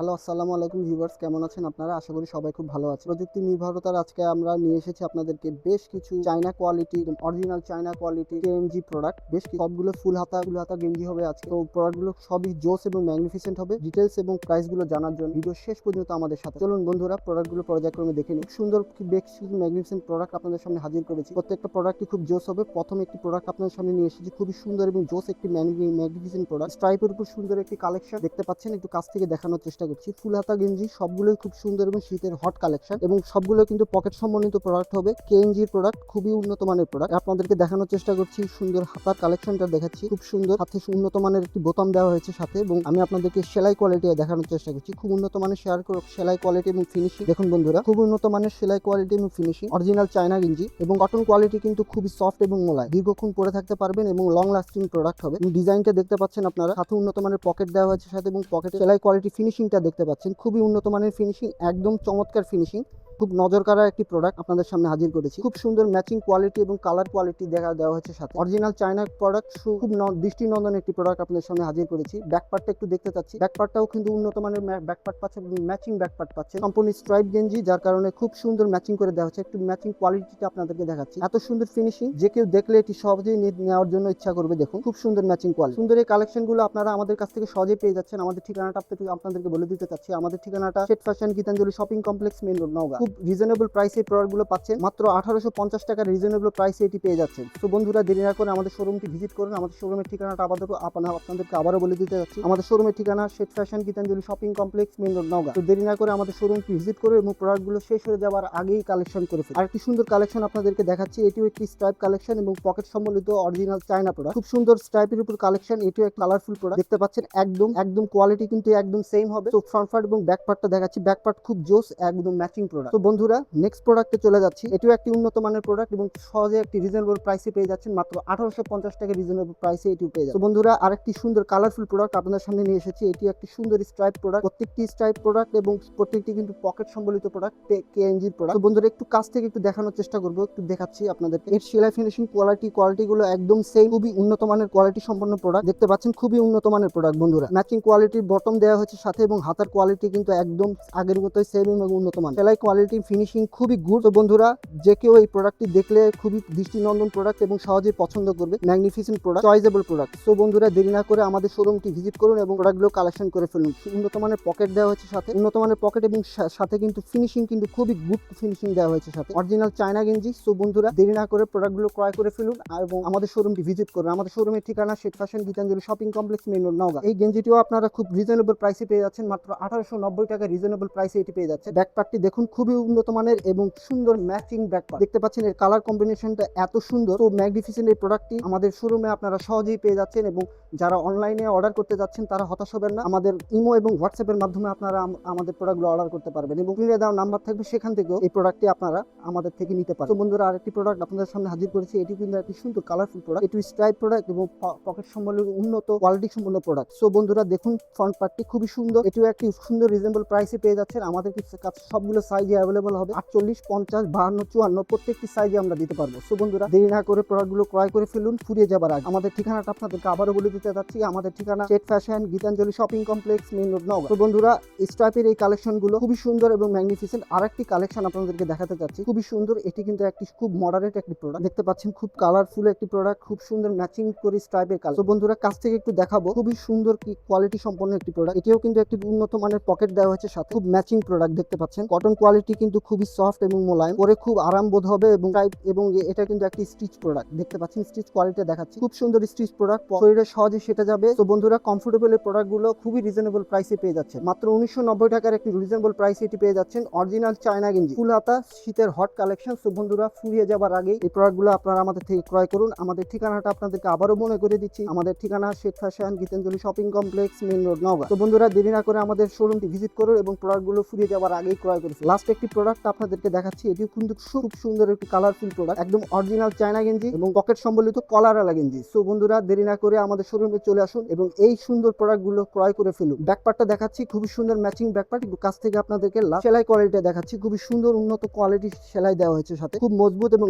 Hello, আসসালামু আলাইকুম viewers, কেমন আছেন আপনারা? আশা করি সবাই খুব ভালো আছে প্রযুক্তি নির্ভরতার আজকে আমরা নিয়ে এসেছি আপনাদেরকে বেশ কিছু China quality original China quality KMG product বেশ কিছু সবগুলো ফুল হাতা ফুল হাতা গেঞ্জি হবে আজকে। তো প্রোডাক্টগুলো সবই জোস এবং ম্যাগনিফিসেন্ট হবে। ডিটেলস এবং প্রাইসগুলো জানার জন্য ভিডিও শেষ পর্যন্ত আমাদের সাথে চলুন বন্ধুরা প্রোডাক্টগুলো পর্যায়ক্রমে দেখে নিই। সুন্দর বেশ কিছু ম্যাগনিফিসেন্ট প্রোডাক্ট আপনাদের সামনে হাজির করেছি। প্রত্যেকটা প্রোডাক্টই খুব জোস হবে। প্রথম একটি প্রোডাক্ট আপনাদের সামনে নিয়ে এসেছি। খুবই সুন্দর এবং জোস একটি ম্যাগনিফিসেন্ট প্রোডাক্ট স্ট্রাইপের উপর সুন্দর একটি কালেকশন দেখতে পাচ্ছেন। একটু কাছ থেকে দেখানোর চেষ্টা করছি ফুল হাতা গেঞ্জি, সবগুলোই খুব সুন্দর এবং শীতের হট কালেকশন এবং সবগুলো কিন্তু পকেট সম্বন্ধিত প্রোডাক্ট হবে। কেএনজির প্রোডাক্ট খুবই উন্নত মানের প্রোডাক্ট আপনাদেরকে দেখানোর চেষ্টা করছি, সুন্দর হাতার কালেকশনটা দেখাচ্ছি। খুব সুন্দর, হাতে উন্নত মানের একটি বোতাম দেওয়া হয়েছে সাথে এবং আমি আপনাদেরকে সেলাই কোয়ালিটি দেখানোর চেষ্টা করছি। খুব উন্নত মানের শেয়ার সেলাই কোয়ালিটি এবং ফিনিশিং দেখুন বন্ধুরা, খুব উন্নত মানের সেলাই কোয়ালিটি এবং ফিনিশিং অরিজিনাল চায়না গেঞ্জি এবং কটন কোয়ালিটি কিন্তু খুবই সফট এবং মোলায় দীর্ঘক্ষণ পরে থাকতে পারবেন এবং লং লাস্টিং প্রোডাক্ট হবে। ডিজাইনটা দেখতে পাচ্ছেন আপনারা। সাথে উন্নত মানের পকেট দেওয়া হয়েছে সাথে এবং পকেট সেলাই কোয়ালিটি ফিনিশিংটা দেখতে পাচ্ছেন। খুবই উন্নত মানের ফিনিশিং একদম চমৎকার ফিনিশিং খুব নজর কাড়া একটি প্রোডাক্ট আপনাদের সামনে হাজির করেছি। খুব সুন্দর ম্যাচিং কোয়ালিটি এবং কালার কোয়ালিটি দেখা, দেওয়া হয়েছে সাথে। অরিজিনাল চায়না প্রোডাক্ট খুব দৃষ্টিনন্দন একটি প্রোডাক্ট আপনাদের সামনে হাজির করেছি। ব্যাকপার্টটা একটু দেখতে চাচ্ছি। ব্যাকপার্টটাও কিন্তু উন্নত মানের ব্যাকপার্ট পাচ্ছে ম্যাচিং ব্যাকপার্ট পাচ্ছে। সম্পূর্ণ স্ট্রাইপ গেঞ্জি, যার কারণে খুব সুন্দর ম্যাচিং করে দেওয়া হচ্ছে। একটু ম্যাচিং কোয়ালিটিটা আপনাদেরকে দেখাচ্ছি। এত সুন্দর ফিনিশিং যে কেউ দেখলে এটি সহজেই নেওয়ার জন্য ইচ্ছা করবে। দেখুন, খুব সুন্দর ম্যাচিং কোয়ালিটি সুন্দর এই কালেকশনগুলো আপনারা আমাদের কাছ থেকে সহজেই পেয়ে যাচ্ছেন। আমাদের ঠিকানাটা আপনাদের- আপনাদেরকে বলে দিতে চাচ্ছি। আমাদের ঠিকানাটা Shet fashion Gitanjali shopping complex, main road, Naogaon. খুব রিজনেবল প্রাইসে এই প্রোডাক্টগুলো পাচ্ছেন, মাত্র আঠারোশো পঞ্চাশ টাকার রিজনেবল প্রাইসে এটি পেয়ে যাচ্ছেন। তো বন্ধুরা, দেরি না করে আমাদের শোরুমটি ভিজিট করুন। আমাদের শোরুমের ঠিকানাটা আবার আপনার আপনাদেরকে আবারও বলে দিতে যাচ্ছি। আমাদের শোরুমের ঠিকানা Shet fashion Gitanjali shopping complex main road, Naogaon. তো দেরি না করে আমাদের শোরুমটি ভিজিট করুন এবং প্রোডাক্টগুলো শেষ হয়ে যাওয়ার আগেই কালেকশন করে ফেলুন। আরেকটি সুন্দর কালেকশন আপনাদেরকে দেখাচ্ছি। এটিও একটি স্ট্রাইপ কালেকশন এবং পকেট সম্বলিত অরিজিনাল চায়না প্রোডাক্ট খুব সুন্দর স্ট্রাইপের উপর কালেকশন এটিও এক কালারফুল প্রোডাক্ট দেখতে পাচ্ছেন, একদম একদম কোয়ালিটি কিন্তু একদম সেম হবে। তো ফ্রন্ট পার্ট এবং ব্যাক পার্টটা দেখাচ্ছি। ব্যাক পার্ট খুব জোস, একদম ম্যাচিং প্রোডাক্ট তো বন্ধুরা নেক্সট প্রোডাক্টে চলে যাচ্ছি। এটিও একটি উন্নত মানের প্রোডাক্ট এবং সহজে একটি রিজনেবল প্রাইসে পেয়ে যাচ্ছেন মাত্র আঠারোশো পঞ্চাশ টাকা রিজনেবল প্রাইসে এটিও পেয়ে যাচ্ছে বন্ধুরা, আরেকটি সুন্দর কালারফুল প্রোডাক্ট আপনাদের সামনে নিয়ে এসেছি। এটি একটি সুন্দর স্ট্রাইপ প্রোডাক্ট প্রত্যেকটি স্ট্রাইপ প্রোডাক্ট এবং প্রত্যেকটি কিন্তু পকেট সম্বলিত প্রোডাক্ট কেএনজির প্রোডাক্ট বন্ধুরা, একটু কাছ থেকে একটু দেখানোর চেষ্টা করব, একটু দেখাচ্ছি আপনাদেরকে। এর সেলাই ফিনিশিং কোয়ালিটি কোয়ালিটি গুলো একদম সেম খুবই উন্নত মানের কোয়ালিটি সম্পন্ন প্রোডাক্ট দেখতে পাচ্ছেন, খুবই উন্নত মানের প্রোডাক্ট বন্ধুরা। ম্যাচিং কোয়ালিটির বটম দেওয়া হয়েছে সাথে এবং হাতার কোয়ালিটি কিন্তু একদম আগের মতোই সেম এবং উন্নত মান সেলাই কোয়ালিটি ফিনিশিং খুবই গুড তো বন্ধুরা। যে কেউ এই প্রোডাক্টটি দেখলে খুবই দৃষ্টিনন্দন প্রোডাক্ট এবং সহজেই পছন্দ করবে। Magnificent product choiceable product so বন্ধুরা, দেরি না করে আমাদের শোরুমটি ভিজিট করুন এবং প্রোডাক্টগুলো কালেকশন করে ফেলুন। উন্নত মানের পকেট দেওয়া হয়েছে সাথে। উন্নত মানের পকেট এবং সাথে কিন্তু ফিনিশিং কিন্তু খুবই গুড ফিনিশিং দেওয়া হয়েছে সাথে। অরিজিনাল চায়না গেঞ্জি সো বন্ধুরা, দেরি না করে প্রোডাক্টগুলো ক্রয় করে ফেলুন এবং আমাদের শোরুমটি ভিজিট করুন। আমাদের শোরুমের ঠিকানা Sheikh fashion Gitanjali shopping complex main road Naogaon. এই গেঞ্জিটিও আপনারা খুব রিজনেবল প্রাইসে পেয়ে যাচ্ছেন। মাত্র আঠারোশো নব্বই টাকা রিজনেবল প্রাইসে এটি পেয়ে যাচ্ছে ব্যাকপার্টটি দেখুন, খুবই উন্নত মানের এবং সুন্দর ম্যাচিং ব্যাকপার্ট দেখতে পাচ্ছেন এর কালার কম্বিনেশনটা এত সুন্দর। তো ম্যাগনিফিসেন্ট এই প্রোডাক্টটি আমাদের শোরুমে আপনারা সহজেই পেয়ে যাচ্ছেন এবং যারা অনলাইনে অর্ডার করতে যাচ্ছেন তারা হতাশ হবেন না। আমাদের ইমো এবং হোয়াটসঅ্যাপের মাধ্যমে আপনারা আম- আমাদের প্রোডাক্টগুলো অর্ডার করতে পারবেন এবং স্ক্রিনে দেওয়া নাম্বার থাকবে সেখান থেকেও এই প্রোডাক্টটি আপনারা আমাদের থেকে নিতে পারেন তো বন্ধুরা, আরেকটি প্রোডাক্ট আপনাদের সামনে হাজির করেছি। এটি কিন্তু একটি সুন্দর কালারফুল প্রোডাক্ট এটি স্ট্রাইপ প্রোডাক্ট এবং পকেট সম্বলিত উন্নত কোয়ালিটি সম্পন্ন প্রোডাক্ট সো বন্ধুরা, দেখুন ফ্রন্ট পার্টটি খুবই সুন্দর। এটিও একটি সুন্দর রিজনেবল প্রাইসে পেয়ে যাচ্ছেন। আমাদের কাছে সবগুলো সাইজে অ্যাভেলেবল হবে। আটচল্লিশ, পঞ্চাশ, বাহান্ন, চুয়ান্ন, প্রত্যেকটি সাইজে আমরা দিতে পারব। সো বন্ধুরা, দেরি না করে প্রোডাক্টগুলো ক্রয় করে ফেলুন, ফুরিয়ে যাবার আগে। আমাদের ঠিকানাটা আপনাদেরকে আবারও বলে দিতে যাচ্ছি। আমাদের ঠিকানা state fashion, Gitanjali shopping complex main road Naogaon তো বন্ধুরা স্ট্রাইপের এই কালেকশনগুলো খুবই সুন্দর এবং ম্যাগনিফিসেন্ট আর একটি কালেকশন আপনাদেরকে দেখাতে চাচ্ছি খুবই সুন্দর, এটি কিন্তু একটি খুব মডারেট একটি প্রোডাক্ট দেখতে পাচ্ছেন, খুব কালারফুল একটি প্রোডাক্ট খুব সুন্দর ম্যাচিং করে স্ট্রাইপের কালার তো বন্ধুরা, কাছ থেকে একটু দেখাবো, খুবই সুন্দর কি কোয়ালিটি সম্পন্ন একটি প্রোডাক্ট এটিও কিন্তু একটি উন্নত মানের পকেট দেওয়া হয়েছে সাথে। খুব ম্যাচিং প্রোডাক্ট দেখতে পাচ্ছেন। কটন কোয়ালিটি কিন্তু খুবই সফট এবং মোলায়েম, পরে খুব আরাম বোধ হবে এবং এবং এটা কিন্তু একটি স্টিচ প্রোডাক্ট দেখতে পাচ্ছেন স্টিচ কোয়ালিটি দেখাচ্ছি। খুব সুন্দর স্টিচ প্রোডাক্ট শরীরে সহজে সেটা যাবে। তো বন্ধুরা কমফোর্টেবল এই প্রোডাক্টগুলো খুবই রিজনেবল প্রাইসে পেয়ে যাচ্ছে মাত্র উনিশশো নব্বই টাকার একটি রিজনেবল প্রাইসে এটি পেয়ে যাচ্ছেন। অরিজিনাল চায়না গেঞ্জি ফুল হাতা, শীতের হট কালেকশন তো বন্ধুরা, ফুরিয়ে যাবার আগে এই প্রোডাক্টগুলো আপনারা আমাদের থেকে ক্রয় করুন। আমাদের ঠিকানাটা আপনাদেরকে আবারও মনে করে দিচ্ছি। আমাদের ঠিকানা Sheikh fashion Gitanjali shopping complex main road Naogaon. তো বন্ধুরা, দেরি না করে আমাদের শোরুমটি ভিজিট করুন এবং প্রোডাক্টগুলো ফুরিয়ে যাবার আগেই ক্রয় করুন লাস্ট একটি প্রোডাক্ট আপনাদেরকে দেখাচ্ছি। এটিও কিন্তু খুব সুন্দর একটি কালারফুল প্রোডাক্ট একদম অরিজিনাল চায়না গেঞ্জি এবং পকেট সম্বলিত কলারওয়ালা গেঞ্জি সো বন্ধুরা, দেরি না করে আমাদের শোরুমে চলে আসুন এবং এই সুন্দর প্রোডাক্টগুলো ক্রয় করে ফেলুন। ব্যাকপার্টটা দেখাচ্ছি, খুবই সুন্দর ম্যাচিং ব্যাকপার্ট একটু কাছ থেকে আপনাদেরকে সেলাই কোয়ালিটি দেখাচ্ছি। খুবই সুন্দর উন্নত কোয়ালিটি সেলাই দেওয়া হয়েছে সাথে। খুব মজবুত এবং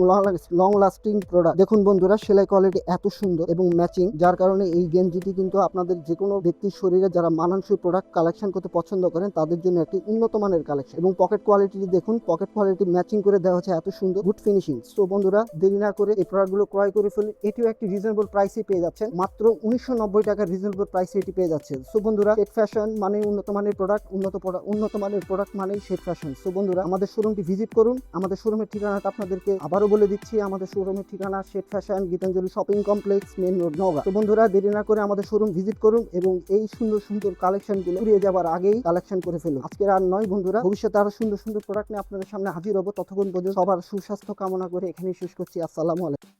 লং লাস্টিং প্রোডাক্ট দেখুন বন্ধুরা, সেলাই কোয়ালিটি এত সুন্দর এবং ম্যাচিং যার কারণে এই গেঞ্জিটি কিন্তু আপনাদের যে কোনো ব্যক্তির শরীরে যারা মানানসই প্রোডাক্ট কালেকশন করতে পছন্দ করেন, তাদের জন্য একটি উন্নত মানের কালেকশন এবং পকেট কোয়ালিটি দেখুন পকেট কোয়ালিটি ম্যাচিং করে দেওয়া হচ্ছে, এত সুন্দর গুড ফিনিশিং সো বন্ধুরা, দেরি না করে এই প্রোডাক্টগুলো ক্রয় করে ফেলুন। এটিও একটি রিজনেবল প্রাইসে পেয়ে যাচ্ছেন। মাত্র উনিশশো নব্বই টাকার রিজনেবল প্রাইসে এটি পেয়ে যাচ্ছে। সো বন্ধুরা শেট ফ্যাশন মানে উন্নত মানের প্রোডাক্ট উন্নত উন্নত মানের প্রোডাক্ট মানেই শেট ফ্যাশন সো বন্ধুরা, আমাদের শোরুমটি ভিজিট করুন। আমাদের শোরুমের ঠিকানাটা আপনাদেরকে আবারও বলে দিচ্ছি। আমাদের শোরুমের ঠিকানা Shet fashion Gitanjali shopping complex main road Naogaon. তো বন্ধুরা, দেরি না করে আমাদের শোরুম ভিজিট করুন এবং এই সুন্দর সুন্দর কালেকশনগুলো উড়িয়ে যাবার আগেই কালেকশন করে ফেলুন। আজকের আর নয়, বন্ধুরা। ভবিষ্যতে আরও সুন্দর সুন্দর প্রোডাক্ট নিয়ে আপনাদের সামনে হাজির হব। ততক্ষণ পর্যন্ত সবার সুস্বাস্থ্য কামনা করে এখানেই শেষ করছি। আসসালামু আলাইকুম।